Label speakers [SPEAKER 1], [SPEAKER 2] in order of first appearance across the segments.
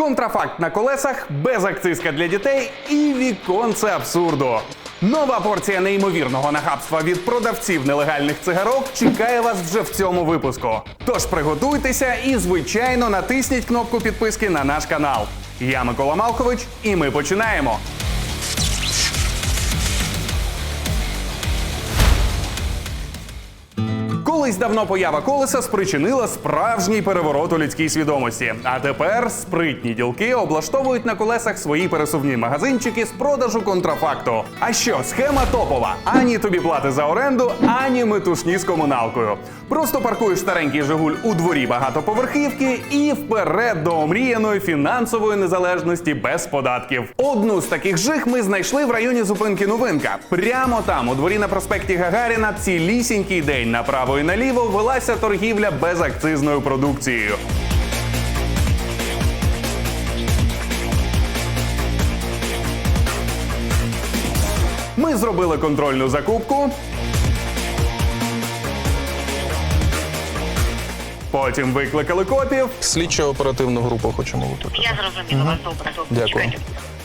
[SPEAKER 1] контрафакт на колесах, безакцизка для дітей і віконце абсурду. Нова порція неймовірного нахабства від продавців нелегальних цигарок чекає вас вже в цьому випуску. Тож приготуйтеся і, звичайно, натисніть кнопку підписки на наш канал. Я Микола Малкович, і ми починаємо. Колись давно поява колеса спричинила справжній переворот у людській свідомості. А тепер спритні ділки облаштовують на колесах свої пересувні магазинчики з продажу контрафакту. А що, схема топова? Ані тобі плати за оренду, ані метушні з комуналкою. Просто паркуєш старенький Жигуль у дворі багатоповерхівки і вперед до омріяної фінансової незалежності без податків. Одну з таких жих ми знайшли в районі зупинки Новинка. Прямо там, у дворі на проспекті Гагаріна, цілісінький день направо і наліво велася торгівля безакцизною продукцією. Ми зробили контрольну закупку. Потім викликали копів,
[SPEAKER 2] Слідчо-оперативну групу хочемо викликати.
[SPEAKER 3] Я зрозуміла вас добре. добре.
[SPEAKER 2] Дякую.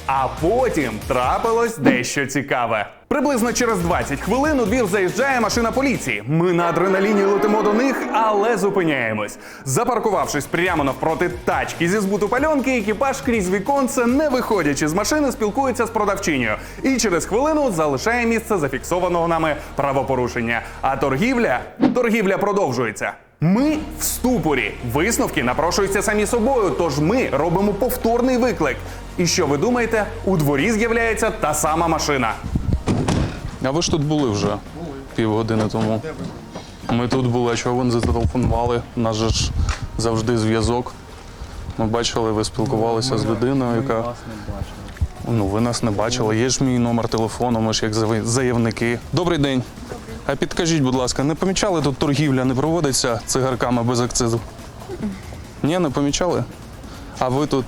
[SPEAKER 1] А потім трапилось дещо цікаве. Приблизно через 20 хвилин у двір заїжджає машина поліції. Ми на адреналіні летимо до них, але зупиняємось. Запаркувавшись прямо навпроти тачки зі збуту пальонки, екіпаж крізь віконце, не виходячи з машини, спілкується з продавчинею. І через хвилину залишає місце зафіксованого нами правопорушення. А торгівля торгівля продовжується. Ми в ступорі. Висновки напрошуються самі собою, тож ми робимо повторний виклик. І що ви думаєте? У дворі з'являється та сама машина.
[SPEAKER 2] А ви ж тут були вже півгодини тому. Ми тут були, а чого ви не зателефонували? У нас же ж завжди зв'язок. Ми бачили, ви спілкувалися з людиною, яка. Ну, ви нас не бачили. Є ж мій номер телефону, ми ж як зави- заявники. Добрий день. А підкажіть, будь ласка, не помічали тут торгівля, не проводиться цигарками без акцизу? Ні, не помічали? А ви тут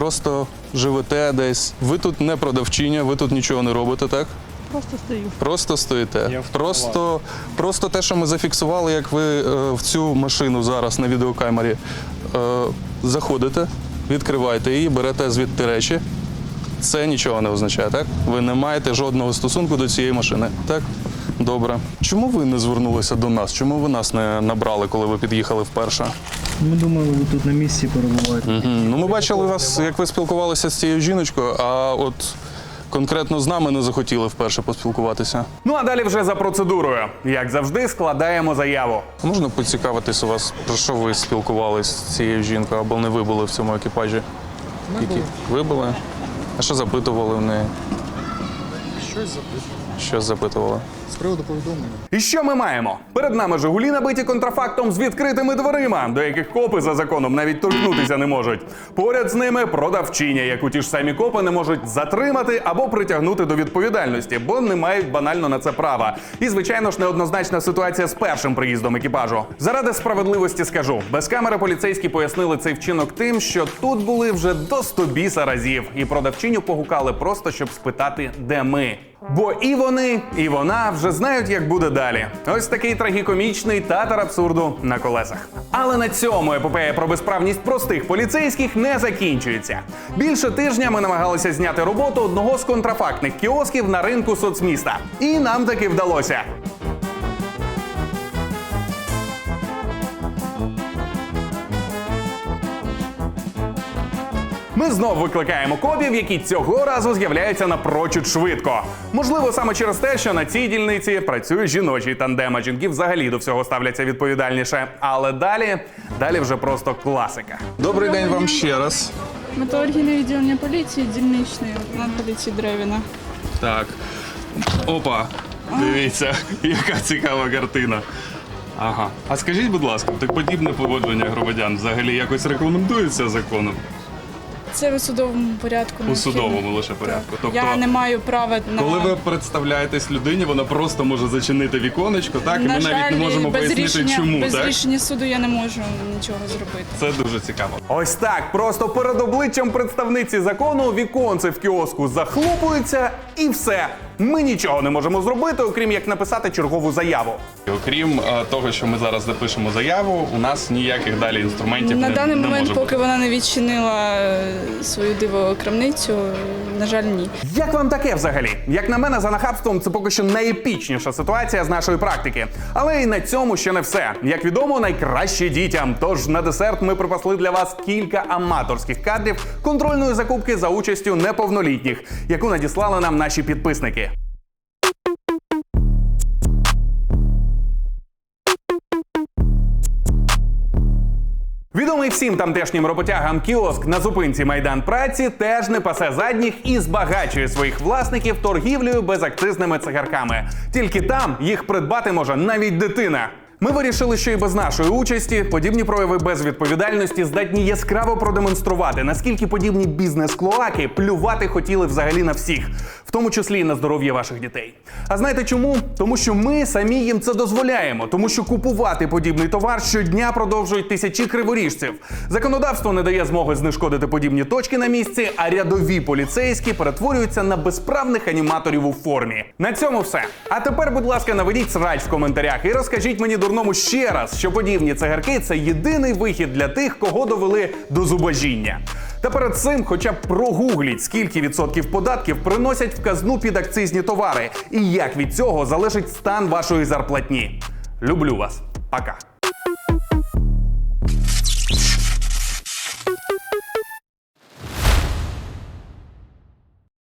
[SPEAKER 2] просто живете десь. Ви тут не продавчиня, ви тут нічого не робите, так?
[SPEAKER 4] Просто стою.
[SPEAKER 2] Просто стоїте. Просто, просто те, що ми зафіксували, як ви е, в цю машину зараз на відеокамері е, заходите, відкриваєте її, берете звідти речі. Це нічого не означає, так? Ви не маєте жодного стосунку до цієї машини, так? Добре. Чому ви не звернулися до нас? Чому ви нас не набрали, коли ви під'їхали вперше?
[SPEAKER 4] Ми думали, ви тут на місці перебуваєте.
[SPEAKER 2] Мгм. Ну, ми бачили вас, як ви спілкувалися з цією жіночкою, а от конкретно з нами не захотіли вперше поспілкуватися.
[SPEAKER 1] Ну а далі вже за процедурою. Як завжди, складаємо заяву.
[SPEAKER 2] Можна поцікавитись у вас, про що ви спілкувалися з цією жінкою або не ви були в цьому екіпажі? Які? Ви були? А що запитували в неї?
[SPEAKER 5] Щось запитую.
[SPEAKER 2] Що запитували?
[SPEAKER 5] З приводу повідомлення.
[SPEAKER 1] І що ми маємо? Перед нами Жигулі набиті контрафактом з відкритими дверима, до яких копи за законом навіть торкнутися не можуть. Поряд з ними продавчиня, яку ті ж самі копи не можуть затримати або притягнути до відповідальності, бо не мають банально на це права. І звичайно ж неоднозначна ситуація з першим приїздом екіпажу. Заради справедливості скажу, без камери поліцейські пояснили цей вчинок тим, що тут були вже до 100 біса разів, і продавчиню погукали просто щоб спитати, де ми. Бо і вони, і вона вже знають, як буде далі. Ось такий трагікомічний татар абсурду на колесах. Але на цьому епопея про безправність простих поліцейських не закінчується. Більше тижня ми намагалися зняти роботу одного з контрафактних кіосків на ринку соцміста. І нам таки вдалося. Ми знов викликаємо копів, які цього разу з'являються напрочуд швидко. Можливо, саме через те, що на цій дільниці працює жіночий тандем, а жінки взагалі до всього ставляться відповідальніше. Але далі, далі вже просто класика.
[SPEAKER 2] Добрий день вам ще раз.
[SPEAKER 6] Металургійне відділення поліції, дільничний лейтенант поліції Древіна.
[SPEAKER 1] Так. Опа, дивіться, яка цікава картина. Ага. А скажіть, будь ласка, так подібне поводження громадян взагалі якось регламентується законом?
[SPEAKER 6] Це у судовому порядку.
[SPEAKER 1] У судовому лише порядку. Тобто,
[SPEAKER 6] Я не маю права на
[SPEAKER 1] коли ви представляєтесь людині, вона просто може зачинити віконечко, так? І ми
[SPEAKER 6] жаль,
[SPEAKER 1] навіть не можемо
[SPEAKER 6] без
[SPEAKER 1] пояснити,
[SPEAKER 6] рішення,
[SPEAKER 1] чому,
[SPEAKER 6] без
[SPEAKER 1] так?
[SPEAKER 6] рішення суду я не можу нічого зробити.
[SPEAKER 1] Це дуже цікаво. Ось так, просто перед обличчям представниці закону віконце в кіоску захлопується і все. Ми нічого не можемо зробити, окрім як написати чергову заяву.
[SPEAKER 2] Окрім е, того, що ми зараз запишемо заяву, у нас ніяких далі інструментів
[SPEAKER 6] На
[SPEAKER 2] не,
[SPEAKER 6] даний
[SPEAKER 2] не
[SPEAKER 6] момент,
[SPEAKER 2] може
[SPEAKER 6] поки
[SPEAKER 2] бути.
[SPEAKER 6] вона не відчинила е, свою дивокрамницю, на жаль, ні.
[SPEAKER 1] Як вам таке взагалі? Як на мене, за нахабством це поки що найепічніша ситуація з нашої практики. Але і на цьому ще не все. Як відомо, найкраще дітям. Тож на десерт ми припасли для вас кілька аматорських кадрів контрольної закупки за участю неповнолітніх, яку надіслали нам наші підписники. Відомий всім тамтешнім роботягам кіоск на зупинці Майдан праці теж не пасе задніх і збагачує своїх власників торгівлею безакцизними цигарками. Тільки там їх придбати може навіть дитина. Ми вирішили, що і без нашої участі подібні прояви безвідповідальності здатні яскраво продемонструвати, наскільки подібні бізнес-клоаки плювати хотіли взагалі на всіх, в тому числі і на здоров'я ваших дітей. А знаєте чому? Тому що ми самі їм це дозволяємо, тому що купувати подібний товар щодня продовжують тисячі криворіжців. Законодавство не дає змоги знешкодити подібні точки на місці, а рядові поліцейські перетворюються на безправних аніматорів у формі. На цьому все. А тепер, будь ласка, наведіть срач в коментарях і розкажіть мені дурному ще раз, що подібні цигарки це єдиний вихід для тих, кого довели до зубожіння. Та перед цим, хоча б прогугліть, скільки відсотків податків приносять в казну підакцизні товари, і як від цього залежить стан вашої зарплатні. Люблю вас. Пока.